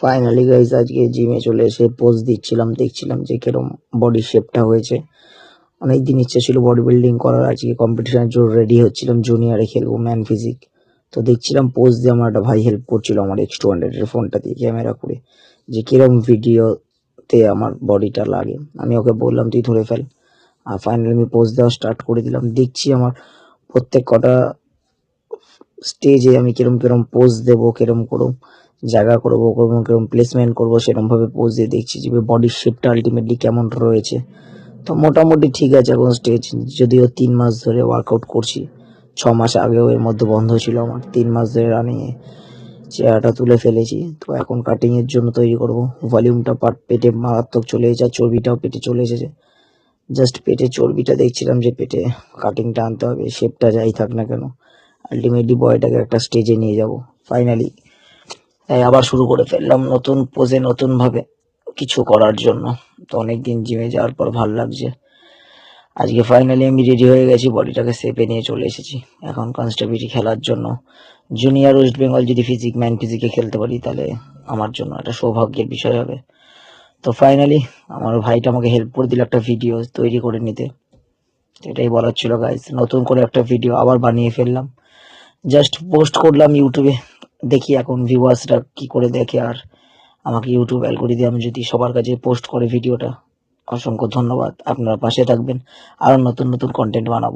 Finally guys আজকে জিমে চলে এসে পোজ দিচ্ছিলাম, দেখছিলাম যে কিরম বডি শেপটা হয়েছে। অনেক দিন ইচ্ছে ছিল বডি বিল্ডিং করার, আজকে কম্পিটিশনের জন্য রেডি হচ্ছিলাম জুনিয়রে খেলব ম্যান ফিজিক তো দেখছিলাম পোজ দিয়ে আমার একটা ভাই হেল্প করছিল আমার এক্স টু হান্ড্রেডের ফোনটা দিয়ে ক্যামেরা করে, যে কিরম ভিডিওতে আমার বডিটা লাগে। আমি ওকে বললাম, তুই ধরে ফেল। আর ফাইনালি আমি পোজ দেওয়া স্টার্ট করে দিলাম। দেখছি আমার প্রত্যেক কটা স্টেজে আমি কিরম কিরম পোজ দেবো, কিরম করম। জায়গা করব কিরম কিরম প্লেসমেন্ট করব সেরকম ভাবে পোজ দিয়ে দেখছি যে বডির শেপটা আলটিমেটলি কেমন রয়েছে। তো মোটামুটি ঠিক আছে এখন স্টেজ যদিও তিন মাস ধরে ওয়ার্কআউট করছি। ছ মাস আগেও এর মধ্যে বন্ধ ছিল আমার। তিন মাস ধরে রানিংয়ে চেহারাটা তুলে ফেলেছি। তো এখন কাটিং এর জন্য তৈরি করব। ভলিউমটা পাট পেটে মারাত্মক চলে এসেছে, আর চর্বিটাও পেটে চলে এসেছে। জাস্ট পেটে চর্বিটা দেখছিলাম যে পেটে কাটিংটা আনতে হবে শেপটা যাই থাক না কেন আলটিমেটলি বয়টাকে একটা স্টেজে নিয়ে যাব। ফাইনালি তাই আবার শুরু করে ফেললাম নতুন পোজে নতুন ভাবে কিছু করার জন্য। তো অনেকদিন জিমে যাওয়ার পর ভালো লাগছে। আজকে ফাইনালি আমি রেডি হয়ে গেছি, বডিটাকে সেপে নিয়ে চলে এসেছি। এখন কনস্টেবিলিটি খেলার জন্য। জুনিয়র ওয়েস্ট বেঙ্গল যদি ফিজিক ম্যান ফিজিকে খেলতে পারি, তাহলে আমার জন্য একটা সৌভাগ্যের বিষয় হবে। তো ফাইনালি আমার ভাইটা আমাকে হেল্প করে দিল একটা ভিডিও তৈরি করে নিতে। এটাই বলার ছিল গাইজ নতুন করে একটা ভিডিও আবার বানিয়ে ফেললাম। জাস্ট পোস্ট করলাম ইউটিউবে দেখি এখন ভিউয়ার্সরা কি করে দেখে আর আমাকে ইউটিউব অ্যালগোরিদম যদি সবার কাছে পোস্ট করে ভিডিওটা, অসংখ্য ধন্যবাদ। আপনারা পাশে থাকবেন। আরও নতুন নতুন কন্টেন্ট বানাবো।